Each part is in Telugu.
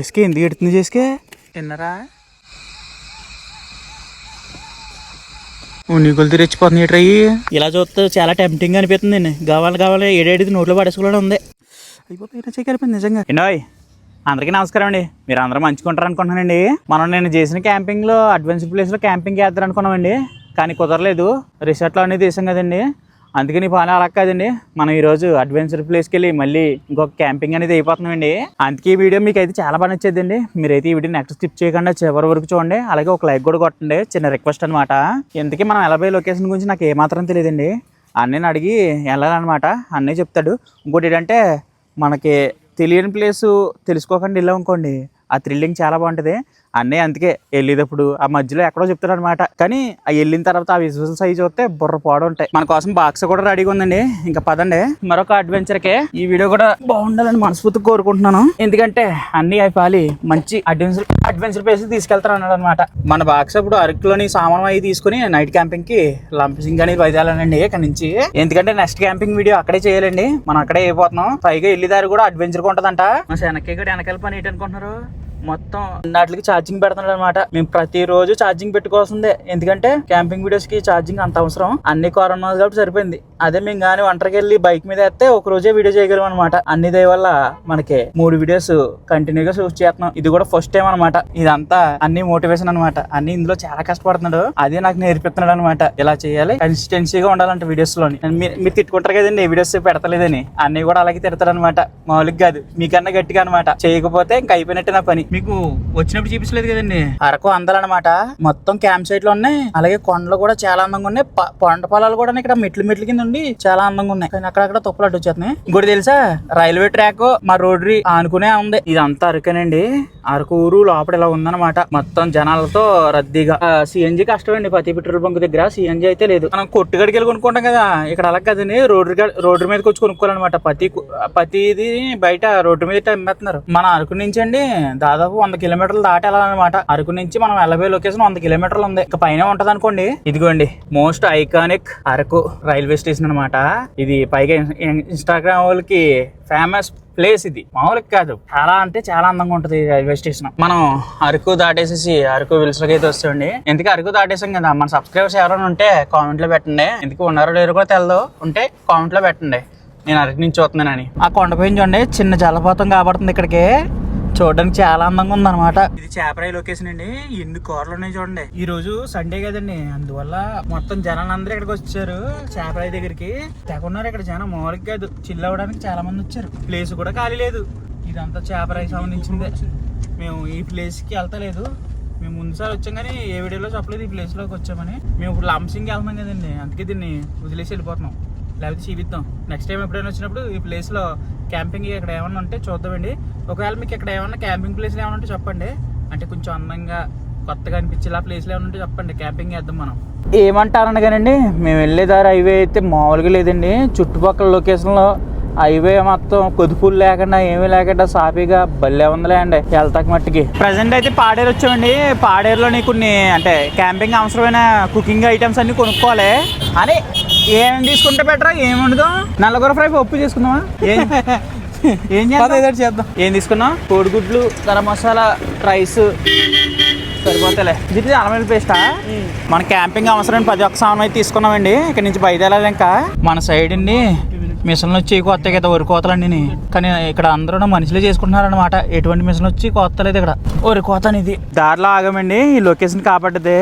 చేసుకే ఎందుకు ఎడుతుంది చేసుకే? తిన్నరా? నీకులు తెచ్చిపోతుంది ట్రై. ఇలా చూస్తే చాలా టెంప్టింగ్ అనిపిస్తుంది కావాలి కావాలి ఏడేడిది నోట్లో పడేసుకోవడం ఉంది. అయిపోతే చేయగలిపింది నిజంగా. ఎండోయ్ అందరికీ నమస్కారం అండి. మీరు అందరూ మంచుకుంటారు అనుకుంటున్నానండి. మనం నేను చేసిన క్యాంపింగ్లో అడ్వెంచర్ ప్లేస్లో క్యాంపింగ్ చేద్దాం అనుకున్నామండి. కానీ కుదరలేదు. రిసార్ట్లో అనేది తీసాం కదండి. అందుకని ఈ పని అలా కాదండి మనం ఈరోజు అడ్వెంచర్ ప్లేస్కి వెళ్ళి మళ్ళీ ఇంకొక క్యాంపింగ్ అనేది అయిపోతున్నామండి అందుకే ఈ వీడియో మీకు అయితే చాలా బాగా నచ్చేదండి మీరైతే ఈ వీడియో నెక్స్ట్ స్కిప్ చేయకుండా చివరి వరకు చూడండి. అలాగే ఒక లైక్ కూడా కొట్టండి. చిన్న రిక్వెస్ట్ అనమాట ఇంతకీ మనం ఎలా లొకేషన్ గురించి నాకు ఏమాత్రం తెలియదండి. అన్నని అడిగి వెళ్ళాలన్నమాట. అన్నీ చెప్తాడు. ఇంకోటి ఏంటంటే మనకి తెలియని ప్లేసు తెలుసుకోకుండా వెళ్ళాం అనుకోండి ఆ థ్రిల్లింగ్ చాలా బాగుంటుంది. అన్నయ్య అందుకే వెళ్ళేటప్పుడు ఆ మధ్యలో ఎక్కడో చెప్తాడు అనమాట కానీ ఆ వెళ్ళిన తర్వాత ఆ విజువల్స్ అవి చూస్తే బుర్ర పోవడం ఉంటాయి. మన కోసం బాక్స్ కూడా రెడీగా ఉందండి. ఇంకా పదండి. మరొక అడ్వెంచర్కే ఈ వీడియో కూడా బాగుండాలని మనస్ఫూర్తిగా కోరుకుంటున్నాను. ఎందుకంటే అన్ని అయిపోయి మంచి అడ్వెంచర్ అడ్వెంచర్ ప్లేస్ తీసుకెళ్తాను అన్నాడు అనమాట మన బాక్స్ అప్పుడు అరకులోని సామాన్ అవి తీసుకుని నైట్ క్యాంపింగ్కి లంపింగ్ అనేది బయలుదేరాలండి ఇక్కడ నుంచి. ఎందుకంటే నెక్స్ట్ క్యాంపింగ్ వీడియో అక్కడే చేయాలండి. మనం అక్కడే అయిపోతున్నాం. పైగా వెళ్ళేదారి కూడా అడ్వెంచర్ ఉంటదంట. మా వెనక్కి కూడా వెనకాల పని ఏంటనుకుంటున్నారు మొత్తం అన్నిటికి ఛార్జింగ్ పెడుతున్నాడు అనమాట మేము ప్రతిరోజు ఛార్జింగ్ పెట్టుకోవాల్సిందే. ఎందుకంటే క్యాంపింగ్ వీడియోస్కి ఛార్జింగ్ అంత అవసరం. అన్ని కరోనా కాబట్టి సరిపోయింది. అదే మేము కానీ ఒంటరికి వెళ్ళి బైక్ మీద వేస్తే ఒక రోజే వీడియో చేయగలం అనమాట అన్ని దయ వల్ల మనకి మూడు వీడియోస్ కంటిన్యూగా షూట్ చేస్తున్నాం. ఇది కూడా ఫస్ట్ టైం అనమాట ఇదంతా అన్ని మోటివేషన్ అనమాట అన్ని ఇందులో చాలా కష్టపడుతున్నాడు. అదే నాకు నేర్పిస్తున్నాడు అనమాట ఇలా చేయాలి. కన్సిస్టెన్సీగా ఉండాలంట వీడియోస్లోని. మీరు తిట్టుకుంటారు కదండి వీడియోస్ పెడతలేదని. అన్ని కూడా అలాగే తిడతాడు అనమాట మామూలుగా కాదు. మీకన్నా గట్టిగా అనమాట చేయకపోతే ఇంకా అయిపోయినట్టే నా పని. మీకు వచ్చినప్పుడు చూపించలేదు కదండి. అరకు అందాలన్నమాట మొత్తం క్యాంప్ సైట్లో ఉన్నాయి. అలాగే కొండలు కూడా చాలా అందంగా ఉన్నాయి. ప- పంట పొలాలు కూడా ఇక్కడ మెట్లు మెట్లు కింద ఉండి చాలా అందంగా ఉన్నాయి. కానీ అక్కడక్కడ తుప్పలు అడ్డు వచ్చేస్తున్నాయి. ఇంకోటి తెలుసా? రైల్వే ట్రాక్ మా రోడ్రీ ఆనుకునే ఉంది. ఇదంతా అరకేనండి. అరకు ఊరు లోపల ఇలా ఉందన్నమాట. మొత్తం జనాలతో రద్దీగా. సిఎన్జి కష్టం అండి ప్రతి పెట్రోల్ బంక్ దగ్గర సిఎన్జి అయితే లేదు. మనం కొట్టుగడికి వెళ్ళి కొనుక్కుంటాం కదా. ఇక్కడ అలా కదండి. రోడ్డు రోడ్డు మీదకి వచ్చి కొనుక్కోవాలన్నమాట. ప్రతి ప్రతిది బయట రోడ్డు మీద అమ్మేస్తున్నారు. మన అరకు నుంచి అండి దాదాపు వంద కిలోమీటర్లు దాటాలన్నమాట అరకు నుంచి మనం వెళ్ళబోయే లొకేషన్ వంద కిలోమీటర్లు ఉంది. ఇక పైన ఉంటది అనుకోండి ఇదిగోండి. Most iconic Araku railway station. అన్నమాట ఇది పైగా ఇన్స్టాగ్రామ్ వాళ్ళకి ఫేమస్ ప్లేస్ ఇది. మామూలుగా కాదు. చాలా అంటే చాలా అందంగా ఉంటుంది రైల్వే స్టేషన్ మనం అరకు దాటేసేసి అరకు విల్స్లోకి అయితే వస్తామండి. ఎందుకు అరకు దాటేసాం కదా. మన సబ్స్క్రైబర్స్ ఎవరైనా ఉంటే కామెంట్లో పెట్టండి. ఎందుకు ఉన్నారో లేరు కూడా తెలదు ఉంటే కామెంట్లో పెట్టండి. నేను అరకు నుంచి చూస్తున్నానని. ఆ కొండపై చూడండి. చిన్న జలపాతం కాబడుతుంది ఇక్కడికి. చూడడానికి చాలా అందంగా ఉంది అనమాట ఇది చేపరాయి లొకేషన్ అండి. ఎన్ని కూరలు ఉన్నాయి చూడండి. ఈ రోజు సండే కదండి. అందువల్ల మొత్తం జనాలు అందరూ ఇక్కడికి వచ్చారు చేపరాయి దగ్గరికి. తెగన్నారు ఇక్కడ జనం. మామూలుగా కాదు. చిల్ అవ్వడానికి చాలా మంది వచ్చారు. ప్లేస్ కూడా ఖాళీ లేదు. ఇదంతా చేపరాయి సంబంధించిందే. మేము ఈ ప్లేస్కి వెళ్తలేదు. మేము ముందుసారి వచ్చాం కానీ ఏ వీడియోలో చెప్పలేదు ఈ ప్లేస్లోకి వచ్చామని. మేము ఇప్పుడు లంసింగ్ వెళ్తున్నాం కదండి. అందుకే దీన్ని వదిలేసి వెళ్ళిపోతున్నాం. లేకపోతే చూపిద్దాం నెక్స్ట్ టైం ఎప్పుడైనా వచ్చినప్పుడు ఈ ప్లేస్లో క్యాంపింగ్ ఇక్కడ ఏమన్నా ఉంటే చూద్దామండి. ఒకవేళ మీకు ఇక్కడ ఏమన్నా క్యాంపింగ్ ప్లేస్లు ఏమన్నా ఉంటే చెప్పండి. అంటే కొంచెం అందంగా కొత్తగా అనిపించేలా ప్లేస్లు ఏమన్నా ఉంటే చెప్పండి. క్యాంపింగ్ చేద్దాం మనం. ఏమంటారని కానండి మేము వెళ్ళేదారి హైవే అయితే మామూలుగా లేదండి. చుట్టుపక్కల లొకేషన్లో హైవే మొత్తం కొదుపులు లేకుండా ఏమీ లేకుండా సాఫీగా భలే ఉందిలే అండి వెళ్తాక మట్టికి. ప్రజెంట్ అయితే పాడేరు వచ్చామండి. పాడేరులోని కొన్ని అంటే క్యాంపింగ్ అవసరమైన కుకింగ్ ఐటమ్స్ అన్ని కొనుక్కోవాలి. అని ఏం తీసుకుంటే బెటరా ఏం ఉండదు నల్లగూర ఫ్రై పప్పు చేసుకుందామా ఏం ఏం చేద్దాం? చేద్దాం. ఏం తీసుకున్నాం? కోడిగుడ్లు గరం మసాలా రైస్ సరిపోతలే ఇది అల్లం పేస్టా మన క్యాంపింగ్ అవసరం పది ఒక్క సామాన్ అయితే తీసుకున్నామండి. ఇక్కడ నుంచి బయలుదేరాలి ఇంకా. మన సైడ్ అండి మిషన్లు వచ్చి కొత్త కదా వరి అండి కానీ ఇక్కడ అందరూ మనుషులే చేసుకుంటున్నారనమాట ఎటువంటి మిషన్ వచ్చి కొత్తలేదు ఇక్కడ. వరి కోత అనేది. దారిలో ఆగామండి ఈ లొకేషన్ కాపాడితే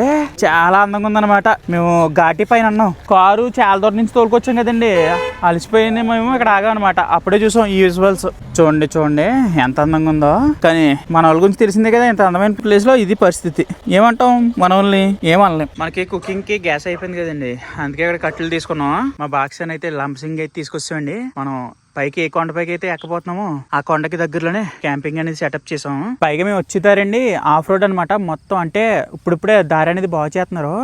చాలా అందంగా ఉందన్నమాట. మేము ఘాటి పైన ఉన్నాం కారు చాలా దూరం నుంచి తోలుకొచ్చాం కదండి. అలసిపోయింది మేము ఇక్కడ ఆగామన్నమాట. అప్పుడే చూసాం ఈ విజువల్స్ చూడండి చూడండి ఎంత అందంగా ఉందో. కానీ మన వాళ్ళ గురించి తెలిసిందే కదా ఇంత అందమైన ప్లేస్లో ఇది పరిస్థితి. ఏమంటాం మన వాళ్ళని? ఏమనలేం మనకి కుకింగ్కి గ్యాస్ అయిపోయింది కదండి. అందుకే ఇక్కడ కట్టెలు తీసుకున్నాం. మా బాక్స్ అయితే లంసింగ్ అయితే తీసుకొచ్చామండి మనం పైకి ఏ కొండ పైకి అయితే ఎక్కబోతున్నామో ఆ కొండకి దగ్గరలోనే క్యాంపింగ్ అనేది సెటప్ చేసాం పైగా మేము వచ్చేదారండి ఆఫ్ రోడ్ అనమాట మొత్తం అంటే ఇప్పుడిప్పుడే దారి అనేది బాగు చేస్తున్నారు.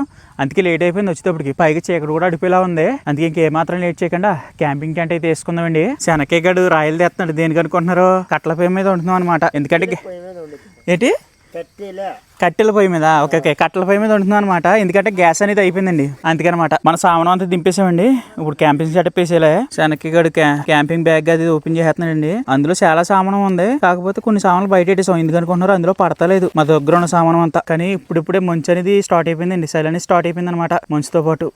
అందుకే లేట్ అయిపోయింది వచ్చేటప్పటికి. పైగా చీకటి కూడా అడిపేలా ఉంది. అందుకే ఇంకేమాత్రం లేట్ చేయకుండా క్యాంపింగ్ టెంట్ అయితే వేసుకుందామండి. శనక్కే గడు రాయలు తెస్తున్నాడు. దేనికి అనుకుంటున్నారు? కట్ల పై మీద ఉంటున్నాం అనమాట ఎందుకంటే ఏంటి? కట్టెల. పొయ్యి మీద? Okay okay. కట్టెల పొయ్యి మీద ఉంటున్నాం అనమాట ఎందుకంటే గ్యాస్ అనేది అయిపోయిందండి. అందుకనమాట మన సామానం అంతా దింపేసామండి. ఇప్పుడు క్యాంపింగ్ సెటప్ వేసేలే శనక్కి గడు క్యాంపింగ్ బ్యాగ్ అది ఓపెన్ చేస్తున్నాడండి. అందులో చాలా సామానం ఉంది. కాకపోతే కొన్ని సామాన్లు బయట పెట్టేసాం. ఎందుకు అనుకుంటున్నారు? అందులో పడతలేదు. మా దగ్గర ఉన్న సామానం అంతా. కానీ ఇప్పుడిప్పుడే మంచు అనేది స్టార్ట్ అయిపోయిందండి. సైల్ అనేది స్టార్ట్ అయిపోయింది అనమాట మంచుతో పాటు.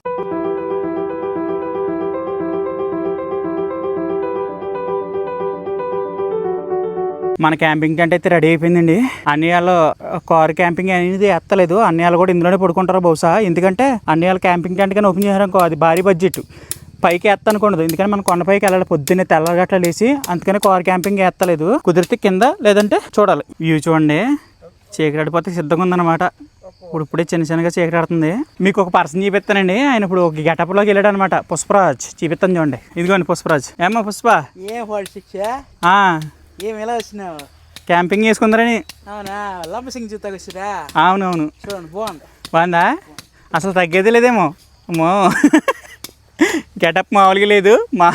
మన క్యాంపింగ్ టెంట్ అయితే రెడీ అయిపోయిందండి. అన్నియాలు కార్ క్యాంపింగ్ అనేది ఎత్తలేదు. అన్నియాలు కూడా ఇందులోనే పడుకుంటారు బహుశా. ఎందుకంటే అన్నియాలు క్యాంపింగ్ టెంట్ కానీ ఓపెన్ చేశారనుకో అది భారీ బడ్జెట్ పైకి ఎత్తనుకోండదు. ఎందుకంటే మనం కొండపైకి వెళ్ళాలి. పొద్దున్నే తెల్లగట్ల లేసి అందుకని కార్ క్యాంపింగ్ ఎత్తలేదు. కుదిరితే కింద లేదంటే చూడాలి. వ్యూ చూడండి. చీకటాడిపోతే సిద్ధంగా ఉందన్నమాట. ఇప్పుడు ఇప్పుడే చిన్న చిన్నగా చీకటాడుతుంది మీకు ఒక పర్సన్ చూపిస్తానండి. ఆయన ఇప్పుడు ఒక గెటప్లోకి వెళ్ళాడు అనమాట పుష్పరాజ్ చూపిస్తాను చూడండి. ఇదిగోండి పుష్పరాజ్. ఏమ్మా పుష్ప? ఏం ఫాల్ట్ శిక్ష ఆ, ఏం ఎలా వచ్చినావు? క్యాంపింగ్ చేసుకుందరని. అవునా? లంబసింగ్ చూస్తాకు వచ్చిరా? అవునవును. చూడండి బాగుంది. బాగుందా? అసలు తగ్గేది లేదేమో. అమ్మో. గెటప్ మామూలుగా లేదు. మా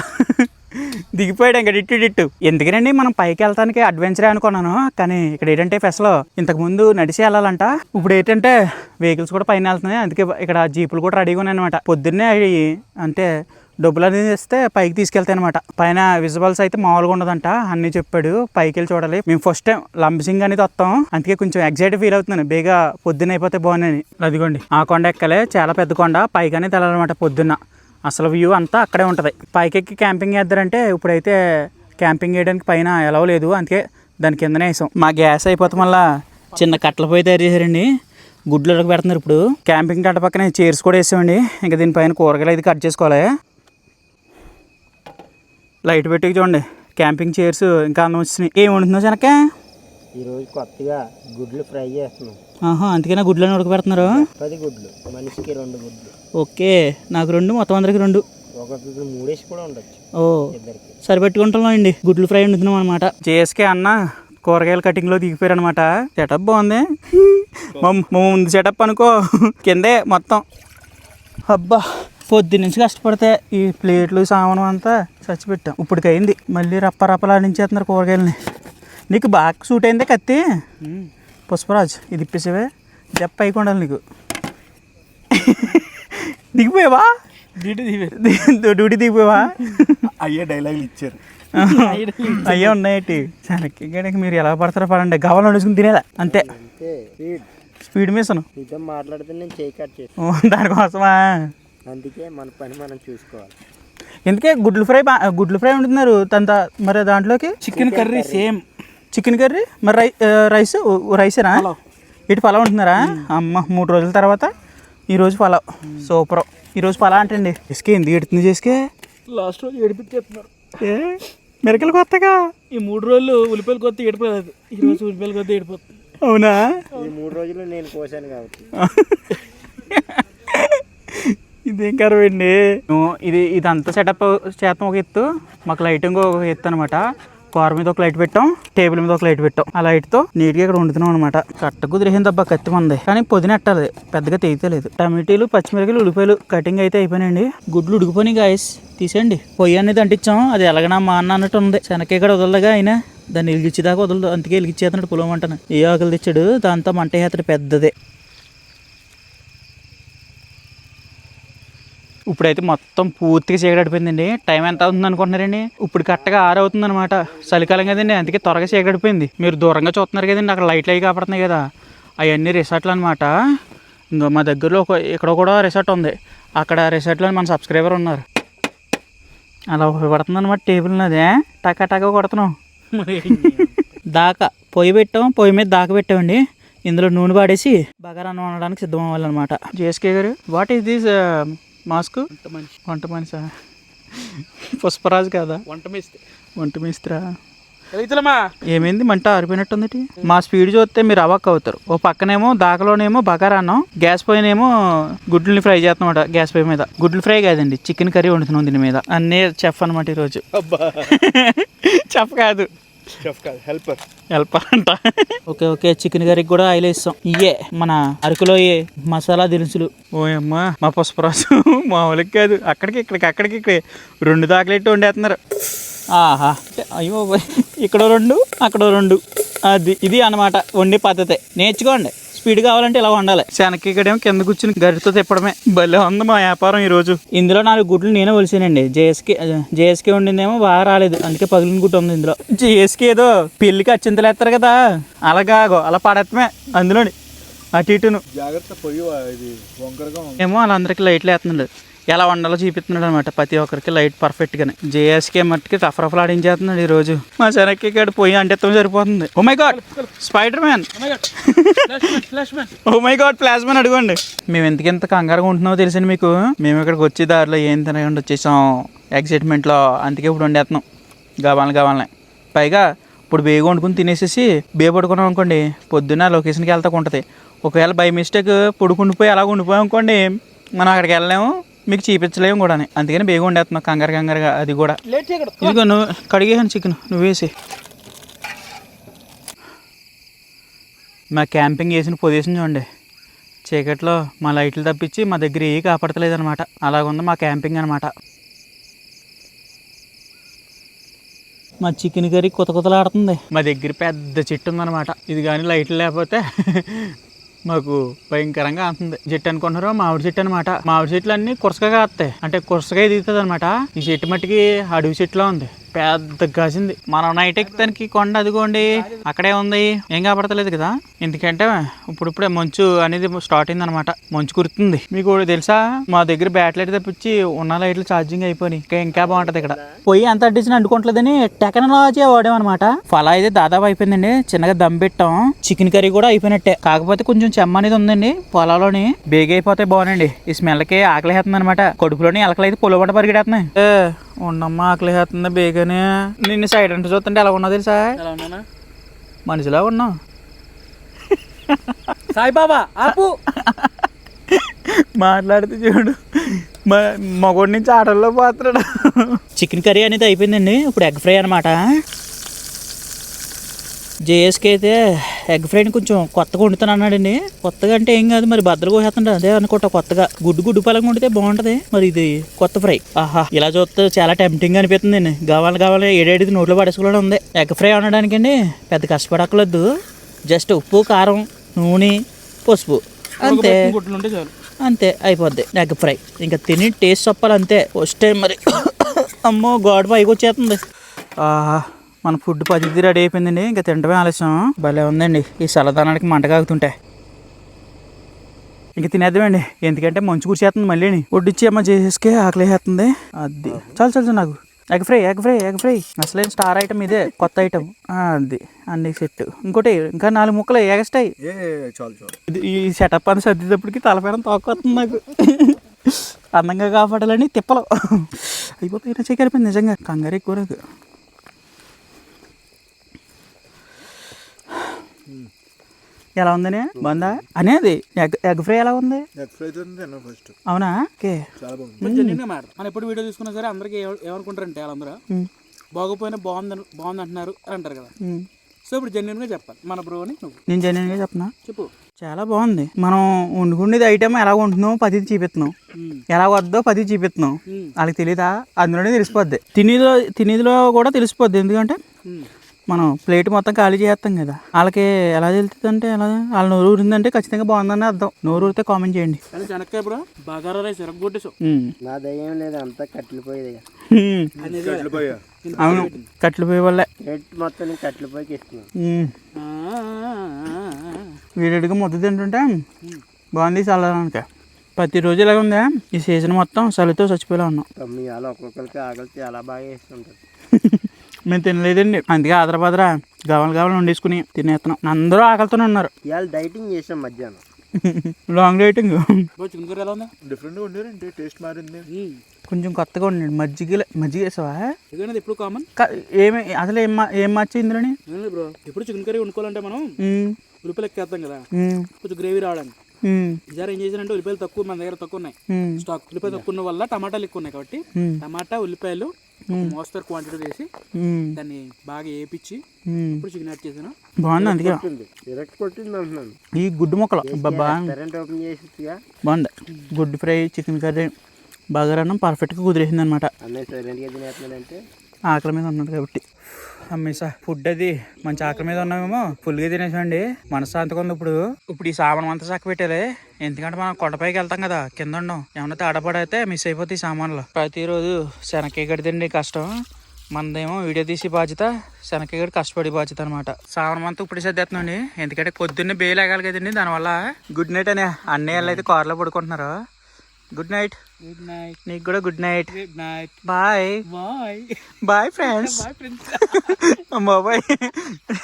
దిగిపోయాడు ఇంకా డిట్టు డిట్టు. ఎందుకనండి మనం పైకి వెళ్తానికి అడ్వెంచర్ అనుకున్నాను. కానీ ఇక్కడ ఏంటంటే ఫెస్ట్లో ఇంతకు ముందు నడిచి వెళ్ళాలంట. ఇప్పుడు ఏంటంటే వెహికల్స్ కూడా పైన వెళ్తున్నాయి. అందుకే ఇక్కడ జీపులు కూడా రెడీగా ఉన్నాయి అనమాట పొద్దున్నే అవి అంటే డబ్బులు అనేది ఇస్తే పైకి తీసుకెళ్తాయి అనమాట పైన విజువల్స్ అయితే మామూలుగా ఉండదంట. అన్ని చెప్పాడు. పైకి వెళ్ళి చూడాలి. మేము ఫస్ట్ టైం లంబసింగ్ అనేది వస్తాం. అందుకే కొంచెం ఎగ్జైట్ ఫీల్ అవుతున్నాను. బేగా పొద్దున్న అయిపోతే బాగున్నాయి అదిగోండి. ఆ కొండ ఎక్కలే. చాలా పెద్ద కొండ. పైకి అనేది వెళ్ళాలన్నమాట పొద్దున్న. అసలు వ్యూ అంతా అక్కడే ఉంటుంది. పైకెక్కి క్యాంపింగ్ చేద్దారంటే ఇప్పుడైతే క్యాంపింగ్ చేయడానికి పైన ఎలా లేదు. అందుకే దాని కిందనే వేసాం. మా గ్యాస్ అయిపోతే మళ్ళా చిన్న కట్టల పొయ్యి తయారు చేశారండి. గుడ్లు పెడుతున్నారు ఇప్పుడు. క్యాంపింగ్ గంట పక్కనే చైర్స్ కూడా వేసామండి. ఇంకా దీనిపైన కూరగాయలు అయితే కట్ చేసుకోవాలి. లైట్ పెట్టి చూడండి. క్యాంపింగ్ చైర్స్ ఇంకా అన్నం వచ్చినాయి. ఏం వండుతున్నావు జనక ఈరోజు కొత్తగా గుడ్లు ఫ్రై చేస్తున్నాం. ఆహా అందుకనే గుడ్లను ఉడకబెడుతున్నారు? పది గుడ్లు మనిషికి రెండు గుడ్లు. ఓకే నాకు రెండు మొత్తం అందరికి రెండు. ఒక్కొక్కరికి మూడేసి కూడా ఉండొచ్చు ఓ ఇద్దరికి. సరిపెట్టుకుంటున్నాం అండి. గుడ్లు ఫ్రై వండుతున్నాం అనమాట జేఎస్కే అన్న కూరగాయల కటింగ్లో దిగిపోయారు అనమాట సెటప్ బాగుంది. మా ముందు సెటప్ అనుకో. కిందే మొత్తం. అబ్బా. పొద్దు నుంచి కష్టపడితే ఈ ప్లేట్లు సామానం అంతా చచ్చిపెట్టాం. ఇప్పటికైంది. మళ్ళీ రప్ప రప్పలాడించేస్తున్నారు కూరగాయలని. నీకు బాగా సూట్ అయిందే కత్తి? పుష్పరాజ్ ఇది ఇప్పేసేవే. దెప్ప అయికొండాలి నీకు. దిగిపోయావా? డ్యూటీ దిగిపోయావా? అయ్యే డైలాగులు ఇచ్చారు. అయ్యే ఉన్నాయేటి? శనక్కి గడకి మీరు ఎలా పడతారో పడండి. గవలు వండుకుని తినేలా? అంతే. స్పీడ్. స్పీడ్ మిషన్ మాట్లాడితే నేను చేయి కట్ చేస్తాను దానికోసమా? అందుకే మన పని మనం చూసుకోవాలి. ఎందుకే గుడ్లు ఫ్రై బా గుడ్లు ఫ్రై వండుతున్నారు? తంత మరి దాంట్లోకి? Chicken curry same chicken curry మరి రై రైస్? రైసేనా ఇటు పలావ్ ఉంటున్నారా అమ్మ మూడు రోజుల తర్వాత ఈరోజు పలావ్. సూపర్. ఈరోజు పలావ్ అంటండి. ఇసుకే ఎందుకు ఎడుతుంది చేసుకే లాస్ట్ రోజు ఏడిపించేస్తున్నారు ఏ? మిరకలు కొత్తగా? ఈ మూడు రోజులు ఉల్లిపాయలు కొత్త ఏడిపోలేదు. ఈ రోజు ఉల్లిపాయలు కొత్త ఏడిపోతుంది. అవునా? ఈ మూడు రోజులు నేను కోసాను కాబట్టి. ఇదేం కరువు అండి? ఇది ఇదంతా సెటప్ చేస్తాం ఒక ఎత్తు. మాకు లైటింగ్ ఒక ఎత్తు అనమాట కూర మీద ఒక లైట్ పెట్టాం టేబుల్ మీద ఒక లైట్ పెట్టాం. ఆ లైట్తో నీట్గా ఇక్కడ వండుతున్నాం అనమాట కట్ట కుదిరేసింది తప్ప కత్తి మంది. కానీ పొదినెట్టాలి పెద్దగా తెగితలేదు టమాటీలు పచ్చిమిరకాయలు ఉల్లిపాయలు కటింగ్ అయితే అయిపోయినాయండి. గుడ్లు ఉడికిపోయినాయి గాయస్ తీసేయండి. పొయ్యి అనేది అంటించాం. అది ఎలాగనా మా అన్న అన్నట్టు ఉంది. శనక్కాయ ఇక్కడ వదలగా అయినా దాన్ని వెలిగించేదాకా వదలదు. అందుకే వెలిగించేస్తున్నాడు పొలం అంటాను. ఏ ఆకలి తెచ్చాడు? దాంతో మంట వేస్తాడు పెద్దదే. ఇప్పుడైతే మొత్తం పూర్తిగా చీకటిపోయిందండి టైం ఎంత అవుతుంది అనుకుంటున్నారండి? ఇప్పుడు కరెక్ట్గా ఆరు అవుతుంది అనమాట చలికాలం కదండి అందుకే త్వరగా చీకటిపోయింది మీరు దూరంగా చూస్తున్నారు కదండి అక్కడ లైట్లు అవి కాపాడుతున్నాయి కదా. అవన్నీ రిసార్ట్లు అనమాట ఇంకా మా దగ్గరలో ఒక ఇక్కడ కూడా రిసార్ట్ ఉంది. అక్కడ రిసార్ట్లో మన సబ్స్క్రైబర్ ఉన్నారు. అలా పడుతుంది అనమాట టేబుల్ నాదే టకా టకా కొడుతున్నాం. దాకా పొయ్యి పెట్టాం పొయ్యి మీద దాకా పెట్టామండి. ఇందులో నూనె పాడేసి బగారాన్ని వండడానికి సిద్ధం అవ్వాలన్నమాట. జేఎస్కే గారు వాట్ ఈస్ దిస్ మాస్క్? వంట మనిషి. వంట మనిషా? పుష్పరాజు కదా? వంట మేస్తే వంట మిస్త్రా? రైతులమ్మా? ఏమైంది? మంట ఆరిపోయినట్టుంది మా స్పీడ్ చూస్తే మీరు అవాక్ అవుతారు. ఓ పక్కనేమో దాకలోనేమో బగారా అన్నం గ్యాస్ పొయ్యినేమో గుడ్లని ఫ్రై చేస్తున్నామాట గ్యాస్ పొయ్యి మీద. గుడ్లు ఫ్రై కాదండి చికెన్ కర్రీ వండుతున్నాం దీని మీద. అన్నీ చెఫ్ అనమాట ఈరోజు. అబ్బా. చెఫ్ కాదు. చెఫ్ కాదు హెల్పర్ హెల్ప్ అంట. ఓకే ఓకే చికెన్ కర్రీకి కూడా ఆయిల్ వేస్తాం. ఇయే మన అరకులో మసాలా దినుసులు. ఓయమ్మా మా పుష్పరాజు మామూలుగా కాదు. అక్కడికి ఇక్కడికి అక్కడికి ఇక్కడ. రెండు దాకలెట్టు వండేస్తున్నారు. ఆహా. అయ్యో. ఇక్కడ రెండు అక్కడ రెండు. అది ఇది అన్నమాట వండే పద్ధతి. నేర్చుకోండి. స్పీడ్ కావాలంటే ఇలా వండాలి. శనక్కి ఇక్కడేమో కింద కూర్చుని గరిటతో తిప్పడమే. భలే ఉంది మా వ్యాపారం ఈ రోజు ఇందులో నాలుగు గుడ్లు నేనే ఒలిసానండి. జేఎస్కే జేఎస్కే వండిందేమో బాగా రాలేదు. అందుకే పగిలిన గుడ్డు ఉంది ఇందులో. జేఎస్కే ఏదో పెళ్ళికి అచ్చింతలు ఎత్తారు కదా. అలాగా అలా పడేత్తమే అందులోని. అటు ఇటును. జాగ్రత్త పొయ్యి ఇది వంకరగా ఏమో వాళ్ళందరికీ లైట్లు వేస్తున్నాడు. ఎలా వండాలో చూపిస్తున్నాడు అనమాట ప్రతి ఒక్కరికి లైట్ పర్ఫెక్ట్గానే జేఎస్కే మట్టుకి రఫ్ రఫ్లు ఆడించేస్తున్నాడు ఈ రోజు మా శనక్కి ఇక్కడ పొయ్యి అంటెత్తం సరిపోతుంది. ఓ my god Spider Man flash man oh my god ప్లాస్మన్ అడగండి. మేము ఎందుకు ఎంత కంగారుగా ఉంటున్నామో తెలుసండి మీకు? మేము ఇక్కడికి వచ్చే దారిలో ఏం తినకుండా వచ్చేసాం. ఎగ్జైట్మెంట్లో అందుకే ఇప్పుడు వండేస్తున్నాం. కావాలని కావాలని పైగా ఇప్పుడు బేగ వండుకుని తినేసేసి బే పడుకున్నాం అనుకోండి పొద్దున్న లొకేషన్కి వెళ్తా ఉంటుంది. ఒకవేళ బై మిస్టేక్ పొడుకుండిపోయి అలా ఉండిపోయాం అనుకోండి మనం అక్కడికి వెళ్ళలేము మీకు చూపించలేము కూడా అందుకని బేగ వండేస్తున్నాం కంగారు కంగారుగా అది కూడా. ఇదిగో నువ్వు కడిగేసాను చికెన్ నువ్వు వేసి మా క్యాంపింగ్ వేసిన పొజిషన్ చూడండి. చీకట్లో మా లైట్లు తప్పించి మా దగ్గర ఏ కాపాడతలేదు అనమాట అలాగుంది మా క్యాంపింగ్ అనమాట మా చికెన్ కర్రీ కొత్త కొత్తలాడుతుంది మా దగ్గర పెద్ద చెట్టు ఉందన్నమాట. ఇది కానీ లైట్లు లేకపోతే మాకు భయంకరంగా అంటుంది చెట్టు అనుకుంటున్నారు మామిడి చెట్టు అనమాట మామిడి చెట్లు అన్ని కురసగా కాస్తాయి. అంటే కురసగా ఎదుగుతుంది అనమాట ఈ చెట్టు మట్టికి అడవి చెట్టులో ఉంది. పెద్ద గజింది. మనం నైట్ ఎక్కుతానికి కొండ అదిగోండి. అక్కడే ఉంది. ఏం కాపాడతలేదు కదా? ఎందుకంటే ఇప్పుడిప్పుడే మంచు అనేది స్టార్ట్ అయింది అనమాట మంచు కురుతుంది. మీకు తెలుసా? మా దగ్గర బ్యాట్ లైట్ తప్పించి ఉన్న లైట్లు ఛార్జింగ్ అయిపోయి ఇంకా ఇంకా బాగుంటది ఇక్కడ. పొయ్యి ఎంత అడ్డించిన అంటుకోవట్లేదని టెక్నాలజీ వాడామన్నమాట ఫలా అయితే దాదాపు అయిపోయిందండి. చిన్నగా దమ్ పెట్టాం. చికెన్ కర్రీ కూడా అయిపోయినట్టే. కాకపోతే కొంచెం చెమ్మ అనేది ఉందండి పొలాలోని. బేగైపోతే అయిపోతే బాగునండి ఈ స్మెల్కి ఆకలి వేస్తుంది అనమాట కడుపులోని ఎలకలు అయితే పొలబడ ఉండమ్మా ఆకలి వేస్తుంది బేగనే? నిన్ను సైడ్ అంటే చూస్తుంటే ఎలా ఉన్నావు తెలుసా? ఎలా ఉన్నానా? మనిషిలా ఉన్నావు. సాయిబాబా ఆపు. మాట్లాడితే చూడు. మగోడి నుంచి ఆటల్లో పోతున్నాడు. చికెన్ కర్రీ అనేది అయిపోయిందండి. ఇప్పుడు ఎగ్ ఫ్రై అనమాట జేఎస్కి అయితే ఎగ్ ఫ్రైని కొంచెం కొత్తగా వండుతాను అన్నాడండి కొత్తగా అంటే ఏం కాదు మరి బద్దలు కోసేస్తుంటే అదే అనుకుంటా కొత్తగా. గుడ్డు గుడ్డు పలంగా వండితే బాగుంటుంది. మరి ఇది కొత్త ఫ్రై. ఆహా. ఇలా చూస్తే చాలా టెంప్టింగ్ అనిపిస్తుంది అండి కావాలి కావాలి ఏడేడిది నోట్లో పడేసుకోవడం ఉంది. ఎగ్ ఫ్రై వండడానికి అండి పెద్ద కష్టపడక్కర్లేదు. జస్ట్ ఉప్పు కారం నూనె పసుపు. అంతే. అంతే. అయిపోద్ది. Egg fry. ఇంకా తిని టేస్ట్ చెప్పాలి అంతే ఫస్ట్ టైం మరి. అమ్మో గోడ పైకి వచ్చేస్తుంది ఆహా. మన ఫుడ్ పద్ధతి రెడీ అయిపోయిందండి. ఇంకా తింటమే ఆలస్యం. భలే ఉందండి. ఈ చల్లదనానికి మంట కాగుతుంటే. ఇంక తినేద్దామండి. ఎందుకంటే మంచు కూర్చేస్తుంది మళ్ళీ వడ్డిచ్చి అమ్మ చేసేసుకే ఆకలి వేస్తుంది. అది. చాలు చాలు నాకు. Egg fry egg fry egg fry. అసలైన స్టార్ ఐటమ్ ఇదే. కొత్త ఐటమ్. అది. అన్ని సెట్ ఇంకోటి ఇంకా నాలుగు ముక్కలు ఎగస్టాయి. ఇది ఈ సెటప్ అని సర్దేటప్పటికి తలపైన తోకొస్తుంది నాకు. అందంగా కాపాడాలని తిప్పలు. అయిపోతే చేయగలిపోయింది నిజంగా. కంగారు ఎక్కువ నాకు. ఎలా ఉందని? బాగుందా? అనేది ఎగ్ ఎగ్ ఫ్రై ఎలా ఉంది? ఎగ్ ఫ్రై తిన్నా ఫస్ట్ అవునా? ఓకే. చాలా బాగుంది. మనం ఎప్పుడు వీడియో తీసుకున్నా సరే అందరికీ ఏమ- ఏమనుకుంటారంటే వాళ్ళందరూ బాగోపోయినా బాగుంది బాగుంది అంటున్నారు అని అంటారు కదా. సో ఇప్పుడు జెన్యున్గా చెప్పాలి. మన బ్రోని నువ్వు. నేను జెన్యున్గా చెప్పనా? చెప్పు. చాలా బాగుంది. మనం వండుకునేది ఐటమ్ ఎలా వండుతున్నాం పది చూపిస్తున్నాం. ఎలా వద్దో పది చూపిస్తున్నాం. వాళ్ళకి తెలీదా? అందులోనే తెలిసిపోద్ది. తినేదిలో తినేదిలో కూడా తెలిసిపోద్ది. ఎందుకంటే. మనం ప్లేట్ మొత్తం ఖాళీ చేస్తాం కదా. వాళ్ళకి ఎలా తెలుస్తుంది అంటే ఎలా వాళ్ళ నోరు ఊరిందంటే ఖచ్చితంగా బాగుందని అర్థం. నోరు ఊరితే కామెంట్ చేయండి. చెనక్కాయ బగారా రైస్ ఎరగొట్టేసావు ఉమ్. నా దయ్యం లేదు అంతా. అవును. కట్లు పోయే వాళ్ళే. మొత్తం ఇస్తున్నాను. ఉమ్. వేడిగా ముద్ద తింటుంటే బాగుంది చల్లడానికి ప్రతిరోజు ఇలాగ ఉందా? ఈ సీజన్ మొత్తం చలితో చచ్చిపోయేలా ఉన్నాం. ఒక్కొక్కరికి ఆకలి చాలా బాగా వేస్తుంటారు మేము తినలేదండి. అందుకే ఆదరబాదరా గవలు గవలు వండేసుకుని తినేస్తున్నాం అందరూ ఆకలితోనే ఉన్నారు. ఇవాళ డైటింగ్ చేసాం మధ్యాహ్నం. Long writing bro chicken curry ఎలా ఉందా? డిఫరెంట్గా ఉండేనంటే టేస్ట్ మారింది. కొంచెం కొత్తగా ఉండండి మజ్జిగ మజ్జిగ వేసావా? ఇదేనా ఎప్పుడు కామన్ ఏమి అసలు ఏం మా- ఏం మార్చి ఇందులోని? బ్రో. ఎప్పుడు చికెన్ కర్రీ వండుకోవాలంటే మనం ఉల్లిపాయలు ఎక్కేస్తాం కదా. కొంచెం గ్రేవీ రావడానికి. ఈసారి ఏం చేశానంటే ఉల్లిపాయలు తక్కువ మన దగ్గర తక్కువ ఉన్నాయి. స్టాక్ ఉల్లిపాయలు తక్కువ ఉన్న వల్ల టమాటాలు ఎక్కువ ఉన్నాయి కాబట్టి టమాటా ఉల్లిపాయలు మోస్తరు క్వాంటిటీ వేసి దాన్ని బాగా వేపించి. ఇప్పుడు చికెన్ యాడ్ చేశాను. బాగుంది అందుకే. కొట్టింది అంటున్నాను. ఈ గుడ్డు మొక్కలు. ఓపెన్ బాగుంది. గుడ్డు ఫ్రై చికెన్ కర్రీ బగారన్నం పర్ఫెక్ట్గా కుదిరేసింది అనమాట ఆకలి మీద ఉన్నాడు కాబట్టి. అమ్మేసా ఫుడ్ అది మంచి ఆకలి మీద ఉన్నామేమో ఫుల్గా తినేసండి మనశ్శాంతిగా ఉంది ఇప్పుడు. ఇప్పుడు ఈ సామాన్ అంతా చక్క పెట్టాలి. ఎందుకంటే మనం కొండపైకి వెళ్తాం కదా కింద ఉండం. ఏమన్నా తేడాపడైతే మిస్ అయిపోతాయి సామాన్లు. ప్రతిరోజు శనక్కాయ గడిదండి కష్టం. మనదేమో వీడియో తీసి బాధ్యత శనక్కాయ గడి కష్టపడి బాధ్యత అనమాట సామాన్ అంతా ఇప్పుడు సర్దేస్తున్నాండి ఎందుకంటే పొద్దున్నే బేలు ఎగాలి కదండి దానివల్ల గుడ్ నైట్ అనే అన్నయ్య అయితే కార్లో పడుకుంటున్నారు. గుడ్ నైట్ గుడ్ నైట్ నీకు కూడా good night good night bye bye bye friends bye friends బాబాయ్.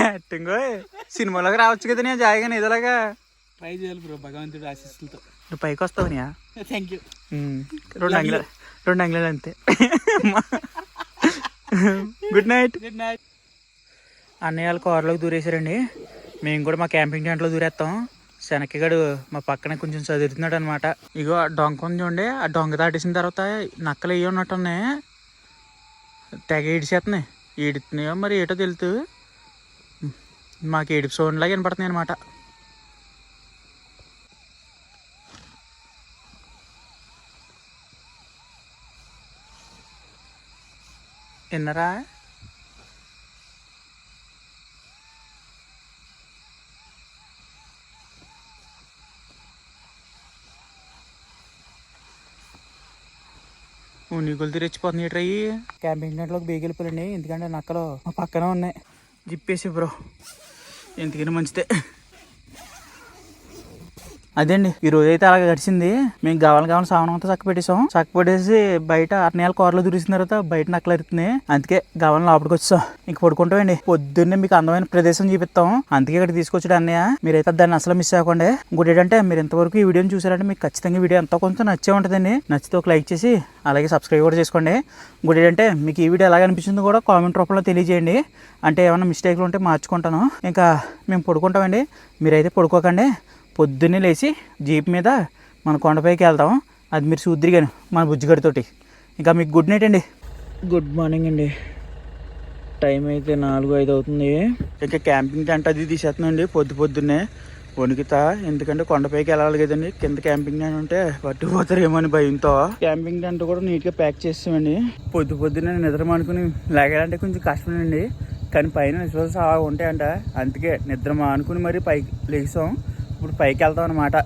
యాక్టింగ్ సినిమాలోకి రావచ్చు కదా నేను జాయిగా ఇదిలాగా. ట్రై చేయాలి బ్రో భగవంతుడు ఆశీస్సులతో. నువ్వు పైకి వస్తావు నీ. థ్యాంక్ యూ రెండు అంగుళాలు రెండు అంగుళాలు అంతే. గుడ్ నైట్ గుడ్ నైట్ అన్నయ్య వాళ్ళు కారులోకి దూరేశారండి. మేము కూడా మా క్యాంపింగ్ టెంట్లో దూరేస్తాం శనక్కగడు మా పక్కన కొంచెం చదువుతున్నాడు అనమాట ఇగో ఆ డొంక ఉంది చూడండి ఆ డొంక దాటేసిన తర్వాత నక్కలు అయ్యి ఉన్నట్టున్నాయి. తెగ ఏడిచేస్తున్నాయి. ఏడుతున్నాయో మరి ఏటో తెలుతూ మాకు ఏడుపు సౌండ్ వినపడుతున్నాయి అనమాట విన్నరా ఉనిగులు తెచ్చిపోతున్నాయి ట్రై క్యాంపింగ్ టెంట్లోకి బేగి ఎందుకంటే నక్కలు మా పక్కనే ఉన్నాయి. జిప్పేసి బ్రో. ఎందుకైనా మంచిదే. అదండి ఈ రోజు అయితే అలా గడిచింది. మేము కావాలి కావాలి సామాన్ అంతా చక్క పెట్టేసాం చక్క పెట్టేసి బయట ఆరు కూరలు దురిసిన తర్వాత బయట నక్కలు ఎరుతున్నాయి అందుకే కావాలని లోపలికి వచ్చాం ఇంక పడుకుంటామండి. పొద్దున్నే మీకు అందమైన ప్రదేశం చూపిస్తాం. అందుకే ఇక్కడ తీసుకొచ్చాడు అన్నయ్య. మీరైతే దాన్ని అసలు మిస్ అవ్వకండి. ఇంకోటి ఏంటంటే మీరు ఇంతవరకు ఈ వీడియోని చూసారంటే మీకు ఖచ్చితంగా వీడియో ఎంతో కొంచెం నచ్చే ఉంటుందండి. నచ్చితే ఒక లైక్ చేసి అలాగే సబ్స్క్రైబ్ కూడా చేసుకోండి. ఇంకోటి ఏంటంటే మీకు ఈ వీడియో ఎలా అనిపించిందో కూడా కామెంట్ రూపంలో తెలియజేయండి. అంటే ఏమైనా మిస్టేక్లు ఉంటే మార్చుకుంటాను. ఇంకా మేము పడుకుంటామండి. మీరైతే పడుకోకండి. పొద్దున్నే లేచి జీప్ మీద మన కొండపైకి వెళ్తాం. అది మీరు చూద్దరు కానీ మన బుజ్జిగడితోటి. ఇంకా మీకు గుడ్ నైట్ అండి. గుడ్ మార్నింగ్ అండి. టైం అయితే నాలుగు ఐదు అవుతుంది. ఇంకా క్యాంపింగ్ టెంట్ అది తీసేస్తున్నాండి పొద్దు పొద్దున్నే వణుకుతా. ఎందుకంటే కొండపైకి వెళ్ళాలి కదండి. కింద క్యాంపింగ్ టెంట్ ఉంటే పట్టుకుపోతారేమో అని భయంతో. క్యాంపింగ్ టెంట్ కూడా నీట్గా ప్యాక్ చేస్తామండి. పొద్దు పొద్దున్నే నిద్ర మానుకుని లాగాలంటే కొంచెం కష్టమేనండి. కానీ పైన విశ్వాస ఉంటాయంట అందుకే నిద్ర మానుకుని మరి పైకి లేచాం. ఇప్పుడు పైకి వెళ్తాం అనమాట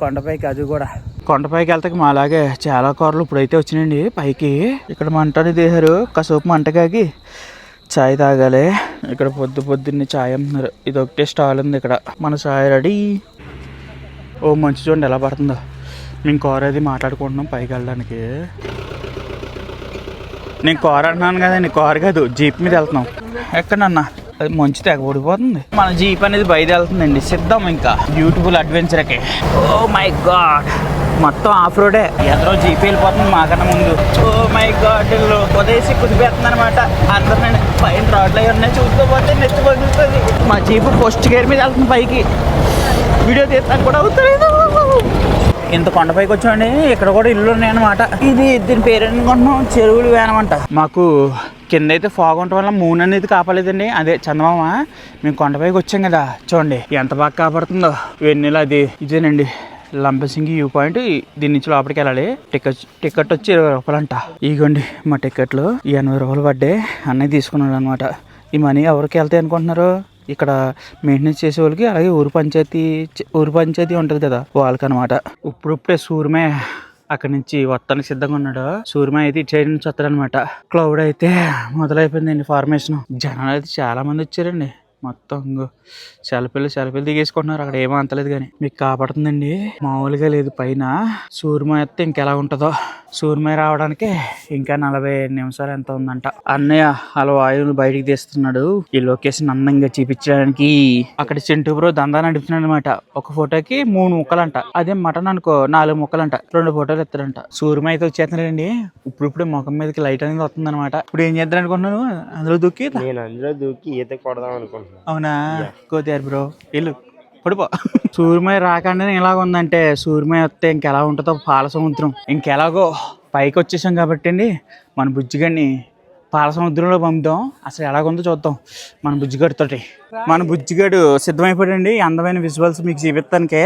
కొండపైకి అది కూడా. కొండపైకి వెళ్తాకి మాలాగే చాలా కూరలు ఇప్పుడైతే వచ్చినాయండి. పైకి ఇక్కడ మంట తీశారు కాసేపు మంటకాగి చాయ్ తాగాలి. ఇక్కడ పొద్దు పొద్దున్నే చాయ్ అమ్ముతున్నారు ఇది ఒకటే స్టాల్ ఉంది ఇక్కడ. మన చాయ్ రెడీ. ఓ మంచి చూడండి ఎలా పడుతుందో. మేము కూర అది మాట్లాడుకుంటున్నాం పైకి వెళ్ళడానికి. నేను కూర అంటున్నాను కదండి కార్ కాదు జీప్ మీద వెళ్తున్నాం. ఎక్కడన్నా అది మంచి తెగ పడిపోతుంది మన జీప్ అనేది బయలుదేరుతుందండి వెళ్తుందండి. సిద్ధం ఇంకా. బ్యూటిఫుల్ అడ్వెంచర్కి ఓ మై గాడ్ మొత్తం ఆఫ్ రోడే ఎదరో జీప్ వెళ్ళిపోతుంది మాకన్నా ముందు. ఓ మై గాడ్ ఉదయసి కుదిపేస్తుంది అనమాట అందరు నేను పైన రోడ్లు అవి ఉన్నాయి. చూసుకోపోతే నెత్తి పగులుతుంది. మా జీప్ ఫస్ట్ గేర్ మీద వెళ్తుంది పైకి. వీడియో తీస్తాను కూడా అవుతలేదు. ఇంత కొండపైకి వచ్చామండి. ఇక్కడ కూడా ఇల్లు ఉన్నాయన్నమాట. ఇది దీని పేరు అనుకుంటున్నాం? చెరువులు వేనమంట మాకు కింద అయితే ఫాగ్ ఉండటం వల్ల మూన్ అనేది కాపాలేదండి అదే చందమామ మేము కొండపైకి వచ్చాం కదా చూడండి. ఎంత బాగా కాపాడుతుందో. వెన్నెల అది ఇదేనండి. Lambasingi view point. దీని నుంచి లోపలికి వెళ్ళాలి. టికెట్ టికెట్ వచ్చి ఇరవై రూపాయలు అంట ఇగోండి మా టికెట్లు. ఎనభై రూపాయలు పడ్డాయి. అన్నయ్య తీసుకున్నాడు అనమాట ఈ మనీ ఎవరికి వెళ్తాయి అనుకుంటున్నారు? ఇక్కడ మెయింటెనెన్స్ చేసే వాళ్ళకి అలాగే ఊరు పంచాయతీ ఊరు పంచాయతీ ఉంటుంది కదా వాళ్ళకనమాట ఇప్పుడిప్పుడే సూర్యమే అక్కడ నుంచి వస్తానికి సిద్ధంగా ఉన్నాడు. సూర్యమ అయితే ఇటు సైడ్ నుంచి వస్తాడనమాట క్లౌడ్ అయితే మొదలైపోయిందండి ఫార్మేషన్ జనాలు అయితే చాలా మంది వచ్చారండి. మొత్తం ఇంగో సెల్ఫీలు సెల్ఫీలు దిగేసుకుంటున్నారు. అక్కడ ఏమో అంతలేదు కానీ మీకు కాపాడుతుందండి. మామూలుగా లేదు. పైన సూర్యమ అయితే ఇంకెలా ఉంటుందో. సూర్యమయ రావడానికి ఇంకా నలభై నిమిషాలు ఎంత ఉందంట. అన్నయ్య అలా వాయువులు బయటికి తీస్తున్నాడు. ఈ లొకేషన్ అందంగా చూపించడానికి. అక్కడ చింటూ బ్రో దందా నడుపుతున్నాడు అనమాట ఒక ఫోటోకి మూడు ముక్కలంట. అదే మటన్ అనుకో నాలుగు ముక్కలంట. రెండు ఫోటోలు ఎత్తాడంట సూర్యమ అయితే వచ్చేస్తున్నాడండి. ఇప్పుడు ముఖం మీదకి లైట్ అనేది వస్తుంది అనమాట ఇప్పుడు ఏం చేద్దాం అనుకుంటున్నాను అందులో దూకి. నేను అందులో దూకి ఈత కొడదాం అనుకుంటున్నాను అవునా? కోతారు బ్రో. వెళ్ళు. పడిపో సూర్యమయ రాకుండానే ఎలాగ ఉందంటే సూర్యమయ వస్తే ఇంకెలా ఉంటుందో పాల సముద్రం ఇంకెలాగో పైకి వచ్చేసాం కాబట్టి అండి మన బుజ్జిగాడిని పాల సముద్రంలో పంపుదాం. అసలు ఎలాగుందో చూద్దాం మన బుజ్జిగాడితోటి మన బుజ్జిగాడు సిద్ధమైపోయాడండి. అందమైన విజువల్స్ మీకు చూపిస్తానికే.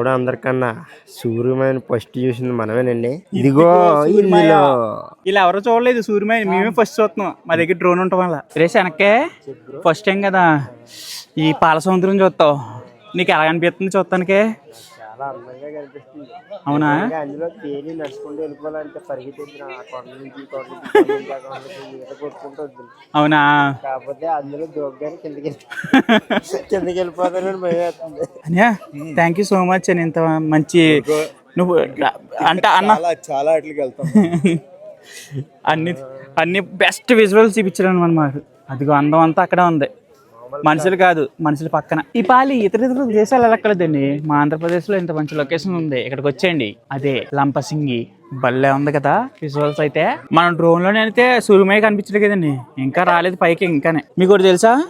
కూడా అందరికన్నా సూర్యమైన ఫస్ట్ చూసింది మనమేనండి. ఇదిగో ఇలా ఎవరో చూడలేదు సూర్యమైన మేమే ఫస్ట్ చూస్తున్నాం. మా దగ్గర డ్రోన్ ఉండటం వల్ల రేసి వెనక్కే ఫస్ట్ టైం కదా ఈ పాల సముద్రం చూస్తావు. నీకు ఎలా అనిపిస్తుంది చూస్తానికే? చాలా అందంగా కనిపిస్తుంది. అవునా? అందులో తేలి నడుచుకుంటూ వెళ్ళిపోవాలంటే పరిగెత్తి ఆ కొండ నుంచి ఈ కొండ నుంచి, ఈ కొండ నుంచి, ఆ కొండ నుంచి ఈత కొట్టుకుంటూ వద్దు అవునా? కాకపోతే అందులో దూగ్గానే కిందకి వెళ్ళి- కిందకి వెళ్ళిపోతానని భయం వేస్తుంది. అనియా థ్యాంక్ యూ సో మచ్ అని ఇంత మంచి నువ్వు అంటే అన్న చాలా చాలా వాటికి వెళ్తాం. అన్ని అన్ని బెస్ట్ విజువల్స్ చూపించడం అనమాట అదిగో అందం అంతా అక్కడే ఉంది. మనుషులు కాదు మనుషుల పక్కన. ఈ పాలి ఇతర ఇతర దేశాలు వెళ్ళక్కలేదండి మా ఆంధ్రప్రదేశ్లో ఇంత మంచి లొకేషన్ ఉంది. ఇక్కడికి వచ్చేయండి. అదే లంపసింగి. భలే ఉంది కదా విజువల్స్ అయితే. మనం డ్రోన్లోనే అయితే సూర్యమయ్య కనిపించలేదు కదండి. ఇంకా రాలేదు పైకి ఇంకానే. మీకు తెలుసా?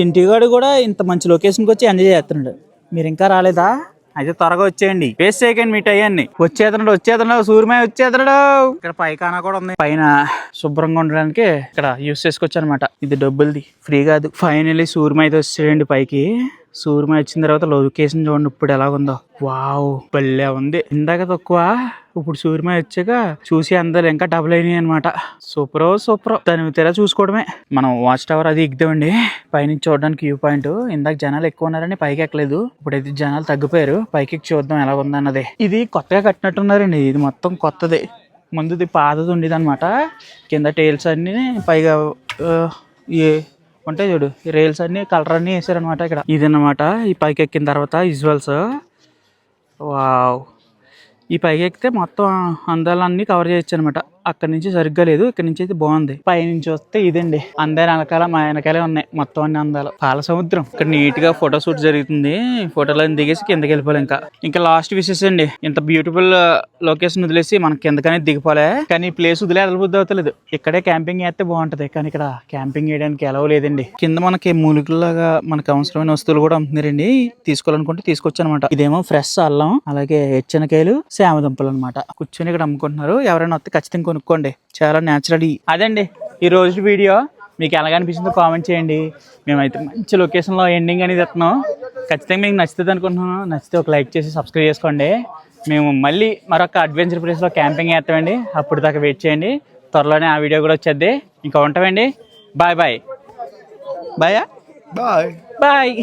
చింటిగాడు కూడా ఇంత మంచి లొకేషన్కి వచ్చి ఎంజాయ్ చేస్తున్నాడు. మీరు ఇంకా రాలేదా? అయితే త్వరగా వచ్చేయండి. వేస్ట్ చేయకండి మీట్ అయ్యాన్ని వచ్చేతనుడు వచ్చేతడు సూర్యమయ్య వచ్చేతనుడు. ఇక్కడ పైకాన కూడా ఉంది. పైన శుభ్రంగా ఉండడానికి ఇక్కడ యూస్ చేసుకోవచ్చు అనమాట ఇది డబ్బులది. ఫ్రీ కాదు. ఫైనలీ సూర్యమైతే వచ్చేయండి పైకి. సూర్యమయ్య వచ్చిన తర్వాత లొకేషన్ చూడండి ఇప్పుడు ఎలాగుందో. వావ్ భలే ఉంది. ఇందాక తక్కువ ఇప్పుడు సూర్యమయ్య వచ్చాక చూసి అందరు ఇంకా డబుల్ అయినాయి అనమాట సూపర్ సూపర్. దాని తెర చూసుకోవడమే. మనం వాచ్ టవర్ అది ఎగ్దామండి పైనుంచి చూడడానికి వ్యూ పాయింట్ ఇందాక జనాలు ఎక్కువ ఉన్నారని పైకి ఎక్కలేదు. ఇప్పుడైతే జనాలు తగ్గిపోయారు. పైకి ఎక్కి చూద్దాం ఎలా ఉందన్నది. ఇది కొత్తగా కట్టినట్టున్నారండి. ఇది మొత్తం కొత్తది. ముందుది పాతది ఉండేది అనమాట కింద టైల్స్ అన్ని పైగా ఏ ఉంటాయి చూడు ఈ రైల్స్ అన్ని కలర్ అన్ని వేసారనమాట ఇక్కడ. ఇది అనమాట ఈ పైకి ఎక్కిన తర్వాత విజువల్స్ వావ్. ఈ పైకి ఎక్కితే మొత్తం అందాలన్నీ కవర్ చేయొచ్చు అనమాట అక్కడి నుంచి సరిగ్గా లేదు ఇక్కడ నుంచి అయితే బాగుంది. పైనుంచి వస్తే ఇదండి. అందరి వెనకాల మా వెనకాలే ఉన్నాయి. మొత్తం అన్ని అందాలు. పాల సముద్రం ఇక్కడ నీట్గా ఫోటో షూట్ జరుగుతుంది. ఫోటోలు దిగేసి కిందకి వెళ్ళిపోవాలి ఇంకా. ఇంకా లాస్ట్ విషెస్ అండి. ఇంత బ్యూటిఫుల్ లొకేషన్ uh, వదిలేసి మనం కిందకనే దిగిపోలే. కానీ ఈ ప్లేస్ వదిలే అదలబుద్ధి అవుతలేదు. ఇక్కడే క్యాంపింగ్ చేస్తే బాగుంటది. కానీ ఇక్కడ క్యాంపింగ్ చేయడానికి ఎలా లేదండి. కింద మనకి మూలికలాగా మనకు అవసరమైన వస్తువులు కూడా అమ్ముతున్నారండి. తీసుకోవాలనుకుంటే తీసుకొచ్చు అనమాట ఇదేమో ఫ్రెష్ అల్లం అలాగే ఎచ్చనకాయలు సేమ దుంపలు అనమాట కూర్చొని ఇక్కడ అమ్ముకుంటున్నారు. ఎవరైనా వస్తే ఖచ్చితంగా కొనుక్కోండి. చాలా న్యాచురల్ అదండి. ఈ రోజు వీడియో మీకు ఎలాగ అనిపించిందో కామెంట్ చేయండి. మేమైతే మంచి లొకేషన్లో ఎండింగ్ అనేది ఇస్తున్నాం. ఖచ్చితంగా మీకు నచ్చుతుంది అనుకుంటున్నాను. నచ్చితే ఒక లైక్ చేసి సబ్స్క్రైబ్ చేసుకోండి. మేము మళ్ళీ మరొక అడ్వెంచర్ ప్లేస్లో క్యాంపింగ్ చేస్తామండి. అప్పుడు దాకా వెయిట్ చేయండి. త్వరలోనే ఆ వీడియో కూడా వచ్చేద్ది. ఇంకా ఉంటామండి. Bye bye bye bye bye